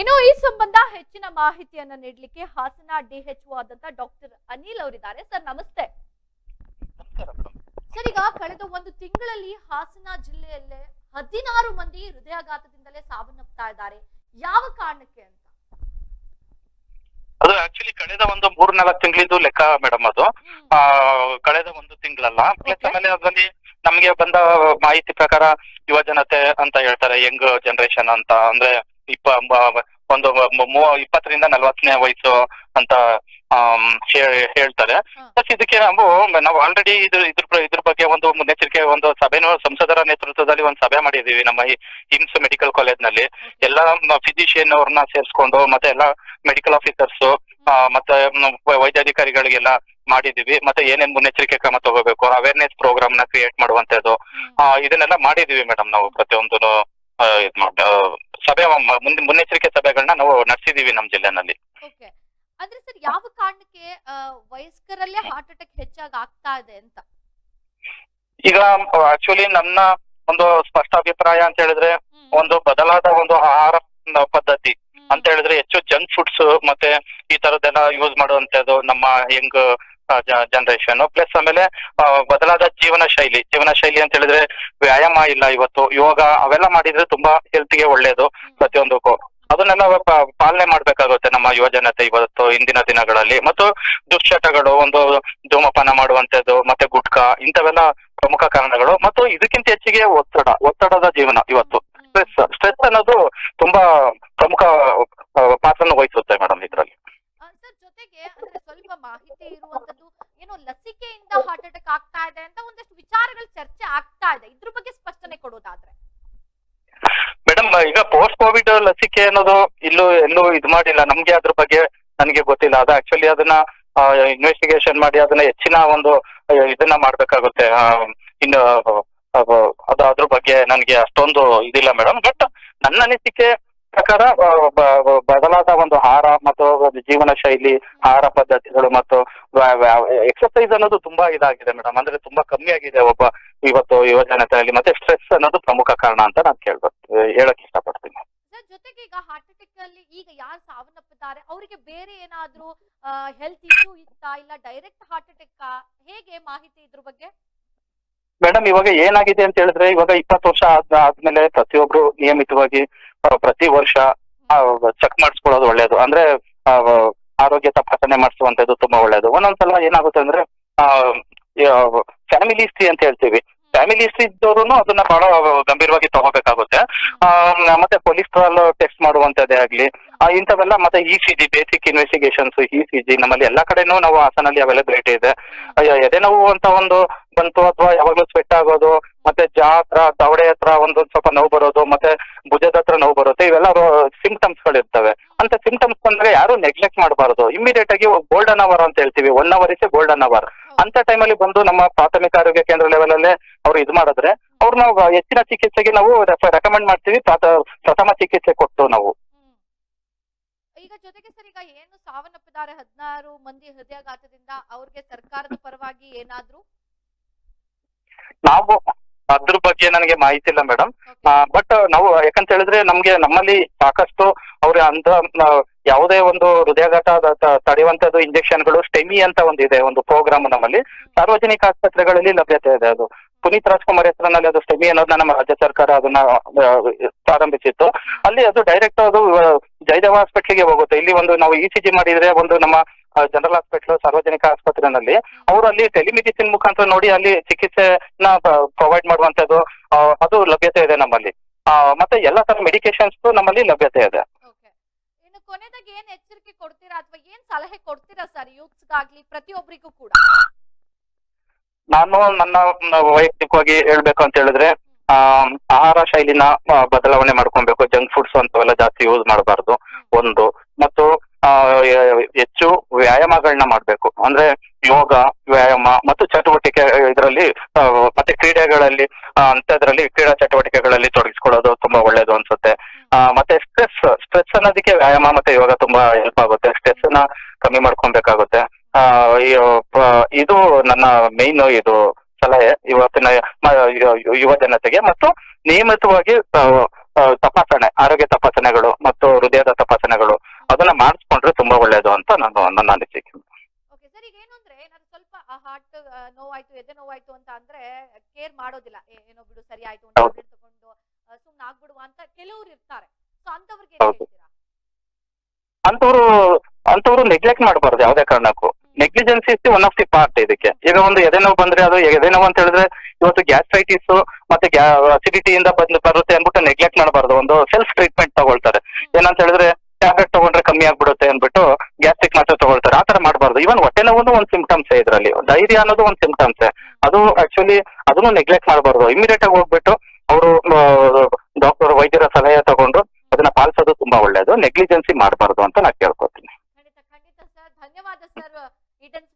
ಇನ್ನು ಈ ಸಂಬಂಧ ಹೆಚ್ಚಿನ ಮಾಹಿತಿಯನ್ನು ನೀಡಲಿಕ್ಕೆ ಹಾಸನ ಡಿಎಚ್ಒ ಆದಂತ ಡಾಕ್ಟರ್ ಅನಿಲ್ ಅವರಿದ್ದಾರೆ. ಸರ್ ನಮಸ್ತೆ. ಸರ್ ಈಗ ಕಳೆದ ಒಂದು ತಿಂಗಳಲ್ಲಿ ಹಾಸನ ಜಿಲ್ಲೆಯಲ್ಲೇ ಹದಿನಾರು ಮಂದಿ ಹೃದಯಾಘಾತದಿಂದಲೇ ಸಾವನ್ನಪ್ತಾ ಇದ್ದಾರೆ. ಯಾವ ಕಾರಣಕ್ಕೆ ಅಂತ? ಅದು ಆಕ್ಚುಲಿ ಕಳೆದ ಒಂದು ಮೂರ್ ನಾಲ್ಕು ತಿಂಗಳಿದ್ದು ಲೆಕ್ಕ ಮೇಡಮ್ ಅದು. ಆ, ಕಳೆದ ಒಂದು ತಿಂಗಳಲ್ಲ. ಪ್ಲಸ್. ಆಮೇಲೆ ಅದರಲ್ಲಿ ನಮ್ಗೆ ಬಂದ ಮಾಹಿತಿ ಪ್ರಕಾರ ಯುವ ಜನತೆ ಅಂತ ಹೇಳ್ತಾರೆ ಯಂಗ್ ಜನರೇಷನ್ ಅಂತ. ಅಂದ್ರೆ ಇಪ್ಪ ಒಂದು ಮೂವ- ಇಪ್ಪತ್ತರಿಂದ ನಲ್ವತ್ತನೇ ವಯಸ್ಸು ಅಂತ ಹೇಳ್ತಾರೆ. ಪ್ಲಸ್ ಇದಕ್ಕೆ ನಾವು ನಾವು ಆಲ್ರೆಡಿ ಬ- ಇದ್ರ ಬಗ್ಗೆ ಒಂದು ಮುನ್ನೆಚ್ಚರಿಕೆ ಒಂದು ಸಭೆನೂ ಸಂಸದರ ನೇತೃತ್ವದಲ್ಲಿ ಒಂದು ಸಭೆ ಮಾಡಿದೀವಿ ನಮ್ಮ ಈ ಹಿಮ್ಸ್ ಮೆಡಿಕಲ್ ಕಾಲೇಜ್ನಲ್ಲಿ. ಎಲ್ಲ ಫಿಸಿಷಿಯನ್ ಅವ್ರನ್ನ ಸೇರಿಸ್ಕೊಂಡು ಮತ್ತೆ ಎಲ್ಲ ಮೆಡಿಕಲ್ ಆಫೀಸರ್ಸ್ ಮತ್ತೆ ವೈದ್ಯಾಧಿಕಾರಿಗಳಿಗೆಲ್ಲ ಮಾಡಿದೀವಿ. ಮತ್ತೆ ಏನೇನ್ ಮುನ್ನೆಚ್ಚರಿಕೆ ಕ್ರಮ ತಗೋಬೇಕು ಅವೇರ್ನೆಸ್ ಪ್ರೋಗ್ರಾಮ್ನ ಕ್ರಿಯೇಟ್ ಮಾಡುವಂತದ್ದು ಇದನ್ನೆಲ್ಲ ಮಾಡಿದೀವಿ ಮೇಡಮ್ ನಾವು ಪ್ರತಿಯೊಂದು ಸಭೆ ಮುನ್ನೆಚ್ಚರಿಕೆ ಸಭೆಗಳನ್ನ ನಾವು ನಡೆಸಿದೀವಿ ನಮ್ಮ ಜಿಲ್ಲೆನಲ್ಲಿ. ಸರ್ ಯಾವ ಕಾರಣಕ್ಕೆ ವಯಸ್ಕರಲ್ಲೇ ಹಾರ್ಟ್ ಅಟ್ಯಾಕ್ ಹೆಚ್ಚಾಗಿ ಆಗ್ತಾ ಇದೆ ಅಂತ? ಈಗ ಆಕ್ಚುಲಿ ನನ್ನ ಒಂದು ಸ್ಪಷ್ಟ ಅಭಿಪ್ರಾಯ ಅಂತ ಹೇಳಿದ್ರೆ ಒಂದು ಬದಲಾದ ಒಂದು ಆಹಾರ ಪದ್ಧತಿ. ಅಂತ ಹೇಳಿದ್ರೆ ಹೆಚ್ಚು ಜಂಕ್ ಫುಡ್ಸ್ ಮತ್ತೆ ಈ ತರದ್ದೆಲ್ಲ ಯೂಸ್ ಮಾಡುವಂತದ್ದು ನಮ್ಮ ಯಂಗ್ ಜನರೇಷನ್ ಪ್ಲಸ್ ಆಮೇಲೆ ಬದಲಾದ ಜೀವನ ಶೈಲಿ. ಜೀವನ ಶೈಲಿ ಅಂತ ಹೇಳಿದ್ರೆ ವ್ಯಾಯಾಮ ಇಲ್ಲ ಇವತ್ತು. ಯೋಗ ಅವೆಲ್ಲ ಮಾಡಿದ್ರೆ ತುಂಬಾ ಹೆಲ್ತ್ಗೆ ಒಳ್ಳೇದು ಪ್ರತಿಯೊಂದಕ್ಕೂ. ಅದನ್ನೆಲ್ಲ ಪಾಲನೆ ಮಾಡ್ಬೇಕಾಗುತ್ತೆ ನಮ್ಮ ಯುವ ಜನತೆ ಇವತ್ತು ಇಂದಿನ ದಿನಗಳಲ್ಲಿ. ಮತ್ತು ದುಶ್ಚಟಗಳು ಒಂದು ಧೂಮಪಾನ ಮಾಡುವಂತದ್ದು ಮತ್ತೆ ಇಂಥವೆಲ್ಲ ಪ್ರಮುಖ ಕಾರಣಗಳು. ಮತ್ತು ಇದಕ್ಕಿಂತ ಹೆಚ್ಚಿಗೆ ಒತ್ತಡ ಒತ್ತಡದ ಜೀವನ ಇವತ್ತು. ಸ್ಟ್ರೆಸ್ ಸ್ಟ್ರೆಸ್ ಅನ್ನೋದು ತುಂಬಾ ಪ್ರಮುಖ ಪಾತ್ರನ ವಹಿಸುತ್ತೆ ಮೇಡಮ್ ಇದರಲ್ಲಿ. ಸ್ವಲ್ಪ ಮಾಹಿತಿ ಇರುವಂತದ್ದು ಏನೋ ಲಸಿಕೆಯಿಂದ ಹಾರ್ಟ್ ಅಟ್ಯಾಕ್ ಆಗ್ತಾ ಇದೆ ಅಂತ ಒಂದಷ್ಟು ವಿಚಾರಗಳು ಚರ್ಚೆ ಆಗ್ತಾ ಇದೆ. ಇದ್ರ ಬಗ್ಗೆ ಸ್ಪಷ್ಟನೆ ಕೊಡೋದಾದ್ರೆ. ಮೇಡಮ್ ಈಗ ಪೋಸ್ಟ್ ಕೋವಿಡ್ ಲಸಿಕೆ ಅನ್ನೋದು ಇಲ್ಲೂ ಎಲ್ಲೂ ಇದು ಮಾಡಿಲ್ಲ. ನಮ್ಗೆ ಅದ್ರ ಬಗ್ಗೆ ನನಗೆ ಗೊತ್ತಿಲ್ಲ. ಅದು ಆಕ್ಚುಲಿ ಅದನ್ನ ಇನ್ವೆಸ್ಟಿಗೇಷನ್ ಮಾಡಿ ಅದನ್ನ ಹೆಚ್ಚಿನ ಒಂದು ಇದನ್ನ ಮಾಡ್ಬೇಕಾಗುತ್ತೆ. ಇನ್ನು ಅದು ಅದ್ರ ಬಗ್ಗೆ ನನಗೆ ಅಷ್ಟೊಂದು ಇದಿಲ್ಲ ಮೇಡಮ್. ಬಟ್ ನನ್ನ ಅನಿಸಿಕೆ ಪ್ರಕಾರ ಬದಲಾದ ಒಂದು ಆಹಾರ ಮತ್ತು ಜೀವನ ಶೈಲಿ ಆಹಾರ ಪದ್ಧತಿಗಳು ಮತ್ತು ಎಕ್ಸರ್ಸೈಸ್ ಅನ್ನೋದು ತುಂಬಾ ಇದಾಗಿದೆ ಮೇಡಮ್. ಅಂದ್ರೆ ತುಂಬಾ ಕಮ್ಮಿ ಆಗಿದೆ ಒಬ್ಬ ಇವತ್ತು ಯುವ ಜನತೆಯಲ್ಲಿ ಮತ್ತೆ ಸ್ಟ್ರೆಸ್ ಅನ್ನೋದು ಪ್ರಮುಖ ಕಾರಣ ಅಂತ ನಾನು ಕೇಳ್ಬೇಕು ಹೇಳಕ್ ಇಷ್ಟಪಡ್ತೀನಿ. ಜೊತೆಗೆ ಈಗ ಹಾರ್ಟ್ ಅಟ್ಯಾಕ್ ಅಲ್ಲಿ ಈಗ ಯಾರು ಸಾವನ್ನಪ್ಪಿದ್ದಾರೆ? ಅವರಿಗೆ ಬೇರೆ ಏನಾದ್ರೂ ಹೆಲ್ತ್ ಇಶ್ಯೂ ಇತ್ತಾ ಇಲ್ಲ? ಡೈರೆಕ್ಟ್ ಹಾರ್ಟ್ ಅಟ್ಯಾಕ್ ಹೇಗೆ ಮಾಹಿತಿ ಇದ್ರ ಬಗ್ಗೆ? ಮೇಡಮ್ ಇವಾಗ ಏನಾಗಿದೆ ಅಂತ ಹೇಳಿದ್ರೆ, ಇವಾಗ ಇಪ್ಪತ್ತು ವರ್ಷ ಆದ, ಆದ್ಮೇಲೆ ಪ್ರತಿಯೊಬ್ರು ನಿಯಮಿತವಾಗಿ ಪ್ರತಿ ವರ್ಷ ಚೆಕ್ ಮಾಡಿಸ್ಕೊಳ್ಳೋದು ಒಳ್ಳೇದು. ಅಂದ್ರೆ ಆರೋಗ್ಯ ತಪಾಸಣೆ ಮಾಡಿಸುವಂತದ್ದು ತುಂಬಾ ಒಳ್ಳೇದು. ಒಂದೊಂದ್ಸಲ ಏನಾಗುತ್ತೆ ಅಂದ್ರೆ ಫ್ಯಾಮಿಲಿ ಹಿಸ್ಟ್ರಿ ಅಂತ ಹೇಳ್ತೀವಿ. ಫ್ಯಾಮಿಲಿ ಹಿಸ್ಟ್ರಿ ಇದ್ದವರು ಅದನ್ನ ಬಹಳ ಗಂಭೀರವಾಗಿ ತಗೋಬೇಕಾಗುತ್ತೆ. ಮತ್ತೆ ಪೊಲೀಸ್ ಟೆಸ್ಟ್ ಮಾಡುವಂತದ್ದೇ ಆಗ್ಲಿ ಇಂಥವೆಲ್ಲ ಮತ್ತೆ E C G basic investigations E C G ನಮ್ಮಲ್ಲಿ ಎಲ್ಲಾ ಕಡೆನೂ ನಾವು ಹಾಸನಲ್ಲಿ ಅವೈಲಬಿಲಿಟಿ ಇದೆ. ಎದೆ ನೋವು ಅಂತ ಒಂದು ಬಂತು ಅಥವಾ ಯಾವಾಗ್ಲೂ ಸ್ವೆಟ್ ಆಗೋದು, ಮತ್ತೆ ಜಾ ಹತ್ರ, ದವಡೆ ಹತ್ರ ಒಂದು ಸ್ವಲ್ಪ ನೋವು ಬರೋದು, ಮತ್ತೆ ಭುಜದ ಹತ್ರ ನೋವು ಬರುತ್ತೆ, ಇವೆಲ್ಲ ಸಿಂಪ್ಟಮ್ಸ್ಗಳು ಇರ್ತವೆ ಅಂತ ಸಿಂಪ್ಟಮ್ಸ್ ಬಂದ್ರೆ ಯಾರು ನೆಗ್ಲೆಕ್ಟ್ ಮಾಡಬಾರದು. ಇಮಿಡಿಯೇಟ್ ಆಗಿ ಗೋಲ್ಡನ್ ಅವರ್ ಅಂತ ಹೇಳ್ತೀವಿ. One hour is golden hour ಅಂತ ಟೈಮಲ್ಲಿ ಬಂದು ನಮ್ಮ ಪ್ರಾಥಮಿಕ ಆರೋಗ್ಯ ಕೇಂದ್ರ ಲೆವೆಲ್ ಅಲ್ಲೇ ಅವ್ರು ಇದು ಮಾಡಿದ್ರೆ ಅವ್ರು ನಾವು ಹೆಚ್ಚಿನ ಚಿಕಿತ್ಸೆಗೆ ನಾವು ರೆಕಮೆಂಡ್ ಮಾಡ್ತೀವಿ ಪ್ರಾಥ- ಪ್ರಥಮ ಚಿಕಿತ್ಸೆ ಕೊಟ್ಟು ನಾವು. ಈಗ ಜೊತೆಗೆ ಸರ್ ಈಗ ಏನು ಸಾವನ್ನಪ್ಪಿದ್ದಾರೆ ಹದಿನಾರು ಮಂದಿ ಹೃದಯಾಘಾತದಿಂದ ಅವ್ರಿಗೆ ಸರ್ಕಾರದ ಪರವಾಗಿ ಏನಾದ್ರೂ? ನಾವು ಅದ್ರ ಬಗ್ಗೆ ನನಗೆ ಮಾಹಿತಿ ಇಲ್ಲ ಮೇಡಮ್ ಬಟ್ ನಾವು ಯಾಕಂತ ಹೇಳಿದ್ರೆ ನಮ್ಗೆ ನಮ್ಮಲ್ಲಿ ಸಾಕಷ್ಟು ಅವ್ರ ಅಂತ ಯಾವುದೇ ಒಂದು ಹೃದಯಾಘಾತ ತಡೆಯುವಂತದ್ದು ಇಂಜೆಕ್ಷನ್ಗಳು ಸ್ಟೆಮಿ ಅಂತ ಒಂದಿದೆ ಒಂದು ಪ್ರೋಗ್ರಾಮ್ ನಮ್ಮಲ್ಲಿ. ಸಾರ್ವಜನಿಕ ಆಸ್ಪತ್ರೆಗಳಲ್ಲಿ ಲಭ್ಯತೆ ಇದೆ ಅದು. ಪುನೀತ್ ರಾಜ್ಕುಮಾರ್ ಹೆಸರಿನಲ್ಲಿ ಅದು ಸ್ಟೆಮಿ ಅನ್ನೋದನ್ನ ನಮ್ಮ ರಾಜ್ಯ ಸರ್ಕಾರ ಅದನ್ನ ಪ್ರಾರಂಭಿಸಿತ್ತು. ಅಲ್ಲಿ ಅದು ಡೈರೆಕ್ಟ್ ಅದು ಜಯದೇವ ಹಾಸ್ಪಿಟ್ಲಿಗೆ ಹೋಗುತ್ತೆ. ಇಲ್ಲಿ ಒಂದು ನಾವು ಇ ಸಿ ಜಿ ಮಾಡಿದ್ರೆ ಒಂದು ನಮ್ಮ ಜನರಲ್ ಹಾಸ್ಪಿಟಲ್ ಸಾರ್ವಜನಿಕ ಆಸ್ಪತ್ರೆನಲ್ಲಿ ಅವರು ಅಲ್ಲಿ ಟೆಲಿಮೆಡಿಸಿನ್ ಮುಖಾಂತರ ನೋಡಿ ಅಲ್ಲಿ ಚಿಕಿತ್ಸೆನ ಪ್ರೊವೈಡ್ ಮಾಡುವಂತದ್ದು ಅದು ಲಭ್ಯತೆ ಇದೆ ನಮ್ಮಲ್ಲಿ. ಮತ್ತೆ ಎಲ್ಲ ತರ ಮೆಡಿಕೇಶನ್ಸ್ ನಮ್ಮಲ್ಲಿ ಲಭ್ಯತೆ ಇದೆ. ಇನ್ನು ಕೊನೆದಾಗಿ ಏನ್ ಎಚ್ಚರಿಕೆ ಕೊಡ್ತೀರಾ ಅಥವಾ ಏನ್ ಸಲಹೆ ಕೊಡ್ತೀರಾ ಸರ್ ಯೂತ್ಸ್ಗಾಗ್ಲಿ ಪ್ರತಿಯೊಬ್ಬರಿಗೂ ಕೂಡ? ನಾನು ನನ್ನ ವೈಯಕ್ತಿಕವಾಗಿ ಹೇಳ್ಬೇಕು ಅಂತ ಹೇಳಿದ್ರೆ ಆಹಾರ ಶೈಲಿನ ಬದಲಾವಣೆ ಮಾಡ್ಕೊಬೇಕು. ಜಂಕ್ ಫುಡ್ಸ್ ಅಂತವೆಲ್ಲ ಜಾಸ್ತಿ ಯೂಸ್ ಮಾಡಬಾರ್ದು. ಒಂದು. ಮತ್ತು ಹೆಚ್ಚು ವ್ಯಾಯಾಮಗಳನ್ನ ಮಾಡಬೇಕು. ಅಂದ್ರೆ ಯೋಗ, ವ್ಯಾಯಾಮ ಮತ್ತು ಚಟುವಟಿಕೆ ಇದರಲ್ಲಿ ಮತ್ತೆ ಕ್ರೀಡೆಗಳಲ್ಲಿ ಅಂತದ್ರಲ್ಲಿ ಕ್ರೀಡಾ ಚಟುವಟಿಕೆಗಳಲ್ಲಿ ತೊಡಗಿಸ್ಕೊಳ್ಳೋದು ತುಂಬಾ ಒಳ್ಳೇದು ಅನ್ಸುತ್ತೆ. ಮತ್ತೆ ಸ್ಟ್ರೆಸ್ ಸ್ಟ್ರೆಸ್ ಅನ್ನೋದಕ್ಕೆ ವ್ಯಾಯಾಮ ಮತ್ತೆ ಯೋಗ ತುಂಬಾ ಹೆಲ್ಪ್ ಆಗುತ್ತೆ. ಸ್ಟ್ರೆಸ್ನ ಕಮ್ಮಿ ಮಾಡ್ಕೊಬೇಕಾಗುತ್ತೆ ಇದು ನನ್ನ ಮೇನ್ ಇದು ಸಲಹೆ ಇವತ್ತಿನ ಯುವ ಜನತೆಗೆ ಮತ್ತು ನಿಯಮಿತವಾಗಿ ತಪಾಸಣೆ, ಆರೋಗ್ಯ ತಪಾಸಣೆಗಳು ಮತ್ತು ಹೃದಯದ ತಪಾಸಣೆಗಳು. ಅದನ್ನ ಮಾಡಿಸ್ಕೊಂಡ್ರೆ ತುಂಬಾ ಒಳ್ಳೇದು ಅಂತ ನಾನು ನನ್ನ ಅನಿಸಿಕೆ. ಓಕೆ ಸರ್ ಈಗ ಏನು ಅಂದ್ರೆ ನಾನು ಸ್ವಲ್ಪ ಹಾರ್ಟ್ ನೋವಾಯ್ತು ಎದೆ ನೋವಾಯ್ತು ಅಂತ ಅಂದ್ರೆ ಕೇರ್ ಮಾಡೋದಿಲ್ಲ. ಏನೋ ಬಿಡು ಸರಿ ಆಯ್ತು. ತಗೊಂಡು ಸುಮ್ಮನೆ ಆಗ್ಬಿಡುವ ಅಂತ ಕೆಲವ್ರು ಇರ್ತಾರೆ. ಸೊ ಅಂತವ್ರಿಗೆ ಅಂತವ್ರು ಅಂತವ್ರು ನೆಗ್ಲೆಕ್ಟ್ ಮಾಡಬಾರ್ದು ಯಾವುದೇ ಕಾರಣಕ್ಕೂ. Negligence is one of the part ಇದಕ್ಕೆ. ಈಗ ಒಂದು ಎದೆನೋವು ಬಂದ್ರೆ ಅದು ಎದೆನೋವು ಅಂತ ಹೇಳಿದ್ರೆ ಇವತ್ತು ಗ್ಯಾಸ್ಟ್ರೈಟಿಸ್ ಮತ್ತೆ ಅಸಿಡಿಟಿಯಿಂದ ಬಂದು ಬರುತ್ತೆ ಅಂದ್ಬಿಟ್ಟು ನೆಗ್ಲೆಕ್ಟ್ ಮಾಡಬಾರ್ದು. ಒಂದು ಸೆಲ್ಫ್ ಟ್ರೀಟ್ಮೆಂಟ್ ತಗೊಳ್ತಾರೆ. ಏನಂತ ಹೇಳಿದ್ರೆ ಟ್ಯಾಬ್ಲೆಟ್ ತಗೊಂಡ್ರೆ ಕಮ್ಮಿ ಆಗ್ಬಿಡುತ್ತೆ ಅಂದ್ಬಿಟ್ಟು ಗ್ಯಾಸ್ಟ್ರಿಕ್ ಮಾತ್ರ ತಗೊಳ್ತಾರೆ. ಆತರ ತರ ಮಾಡಬಾರ್ದು. ಇವನ್ ಹೊಟ್ಟೆ ನೋವು ಒಂದು ಸಿಂಪ್ಟಮ್ಸ್ ಇದರಲ್ಲಿ. ಧೈರ್ಯ ಅನ್ನೋದು ಒಂದು ಸಿಂಪ್ಟಮ್ಸ್ ಅದು ಆಕ್ಚುಲಿ ಅದನ್ನು ನೆಗ್ಲೆಕ್ಟ್ ಮಾಡಬಾರ್ದು. ಇಮಿಡಿಯೇಟ್ ಆಗಿ ಹೋಗ್ಬಿಟ್ಟು ಅವರು ಡಾಕ್ಟರ್ ವೈದ್ಯರ ಸಲಹೆ ತಗೊಂಡು ಅದನ್ನ ಪಾಲಿಸೋದು ತುಂಬಾ ಒಳ್ಳೇದು. ನೆಗ್ಲಿಜೆನ್ಸಿ ಮಾಡಬಾರ್ದು ಅಂತ ನಾನು ಕೇಳ್ಕೊತೀನಿ. ಧನ್ಯವಾದ ಸರ್ ಈಡನ್ಸ್